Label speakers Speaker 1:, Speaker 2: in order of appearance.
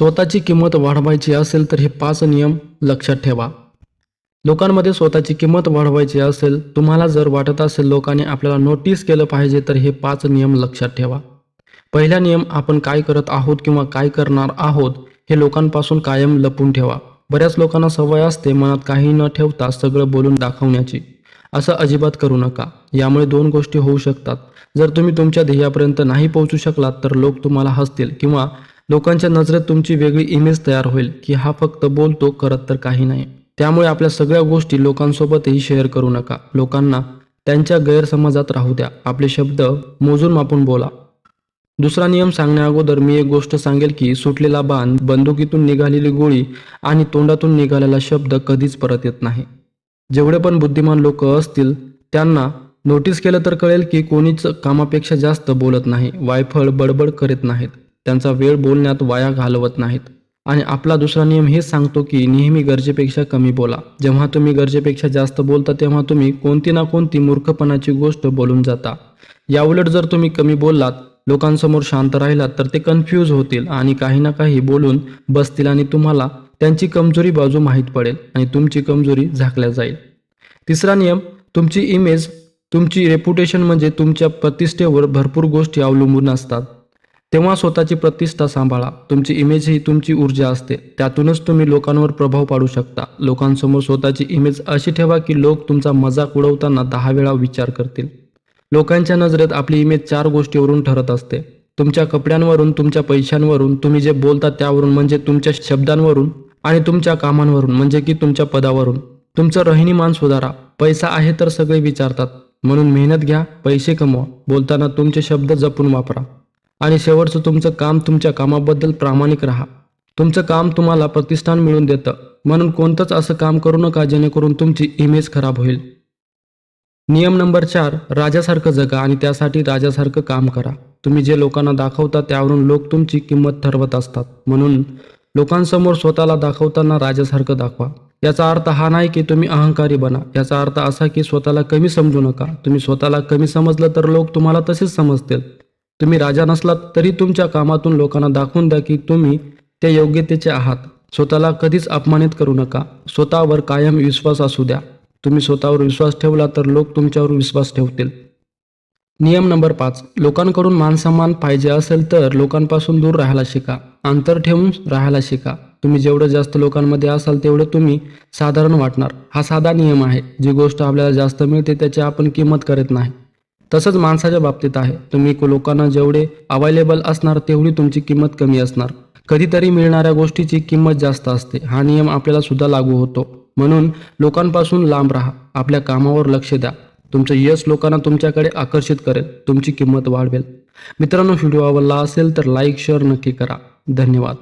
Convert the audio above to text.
Speaker 1: स्वतःची किंमत वाढवायची असेल तर हे पाच नियम लक्षात ठेवा. लोकांमध्ये स्वतःची किंमत वाढवायची असेल तुम्हाला जर वाटत असेल लोकांनी आपल्याला नोटीस केलं पाहिजे तर हे पाच नियम लक्षात ठेवा. पहिला नियम आपण काय करत आहोत किंवा काय करणार आहोत हे लोकांपासून कायम लपून ठेवा. बऱ्याच लोकांना सवय असते मनात काही न ठेवता सगळं बोलून दाखवण्याची. असं अजिबात करू नका. यामुळे दोन गोष्टी होऊ शकतात. जर तुम्ही तुमच्या ध्येयापर्यंत नाही पोहोचू शकलात तर लोक तुम्हाला हसतील किंवा लोकांच्या नजरेत तुमची वेगळी इमेज तयार होईल की हा फक्त बोलतो करत तर काही नाही. त्यामुळे आपल्या सगळ्या गोष्टी लोकांसोबतही शेअर करू नका. लोकांना त्यांच्या गैरसमजात राहू द्या. आपले शब्द मोजून मापून बोला. दुसरा नियम सांगण्याअगोदर मी एक गोष्ट सांगेल की सुटलेला बाण बंदुकीतून निघालेली गोळी आणि तोंडातून निघालेला शब्द कधीच परत येत नाही. जेवढे पण बुद्धिमान लोक असतील त्यांना नोटीस केलं तर कळेल की कोणीच कामापेक्षा जास्त बोलत नाही. वायफळ बडबड करीत नाहीत. त्यांचा वेळ बोलण्यात वाया घालवत नाहीत. आणि आपला दुसरा नियम हेच सांगतो की नेहमी गरजेपेक्षा कमी बोला. जेव्हा तुम्ही गरजेपेक्षा जास्त बोलता तेव्हा तुम्ही कोणती ना कोणती मूर्खपणाची गोष्ट बोलून जाता. याउलट जर तुम्ही कमी बोललात लोकांसमोर शांत राहिलात तर ते कन्फ्यूज होतील आणि काही ना काही बोलून बसतील आणि तुम्हाला त्यांची कमजोरी बाजू माहीत पडेल आणि तुमची कमजोरी झाकल्या जाईल. तिसरा नियम तुमची इमेज तुमची रेपुटेशन म्हणजे तुमच्या प्रतिष्ठेवर भरपूर गोष्टी अवलंबून असतात. तेव्हा स्वतःची प्रतिष्ठा सांभाळा. तुमची इमेज ही तुमची ऊर्जा असते. त्यातूनच तुम्ही लोकांवर प्रभाव पाडू शकता. लोकांसमोर स्वतःची इमेज अशी ठेवा की लोक तुमचा मजाक उडवताना दहा वेळा विचार करतील. लोकांच्या नजरेत आपली इमेज चार गोष्टीवरून ठरत असते. तुमच्या कपड्यांवरून तुमच्या पैशांवरून तुम्ही जे बोलता त्यावरून म्हणजे तुमच्या शब्दांवरून आणि तुमच्या कामांवरून म्हणजे की तुमच्या पदावरून. तुमचं राहणीमान सुधारा. पैसा आहे तर सगळे विचारतात. म्हणून मेहनत घ्या पैसे कमवा. बोलताना तुमचे शब्द जपून वापरा. आणि शेवटचं तुमचं काम तुमच्या कामाबद्दल प्रामाणिक राहा. तुमचं काम तुम्हाला प्रतिष्ठान मिळून देतं. म्हणून कोणतंच असं काम करू नका जेणेकरून तुमची इमेज खराब होईल. नियम नंबर चार राजासारखं जगा आणि त्यासाठी राजासारखं काम करा. तुम्ही जे लोकांना दाखवता त्यावरून लोक तुमची किंमत ठरवत असतात. म्हणून लोकांसमोर स्वतःला दाखवताना राजासारखं दाखवा. याचा अर्थ हा नाही की तुम्ही अहंकारी बना. याचा अर्थ असा की स्वतःला कमी समजू नका. तुम्ही स्वतःला कमी समजलं तर लोक तुम्हाला तसेच समजतील. तुम्ही राजा नसलात तरी तुमच्या कामातून लोकांना दाखवून द्या की तुम्ही त्या योग्यतेचे आहात. स्वतःला कधीच अपमानित करू नका. स्वतःवर कायम विश्वास असू द्या. तुम्ही स्वतःवर विश्वास ठेवला तर लोक तुमच्यावर विश्वास ठेवतील. नियम नंबर पाच. लोकांकडून मानसन्मान पाहिजे असेल तर लोकांपासून दूर राहायला शिका. अंतर ठेवून राहायला शिका. तुम्ही जेवढं जास्त लोकांमध्ये असाल तेवढं तुम्ही साधारण वाटणार. हा साधा नियम आहे. जी गोष्ट आपल्याला जास्त मिळते त्याची आपण किंमत करत नाही. तसंच माणसाच्या बाबतीत आहे. तुम्ही लोकांना जेवढे अवेलेबल असणार तेवढी तुमची किंमत कमी असणार. कधीतरी मिळणाऱ्या गोष्टीची किंमत जास्त असते. हा नियम आपल्याला सुद्धा लागू होतो. म्हणून लोकांपासून लांब राहा. आपल्या कामावर लक्ष द्या. तुमचं यश लोकांना तुमच्याकडे आकर्षित करेल. तुमची किंमत वाढवेल. मित्रांनो व्हिडिओ आवडला असेल तर लाईक शेअर नक्की करा. धन्यवाद.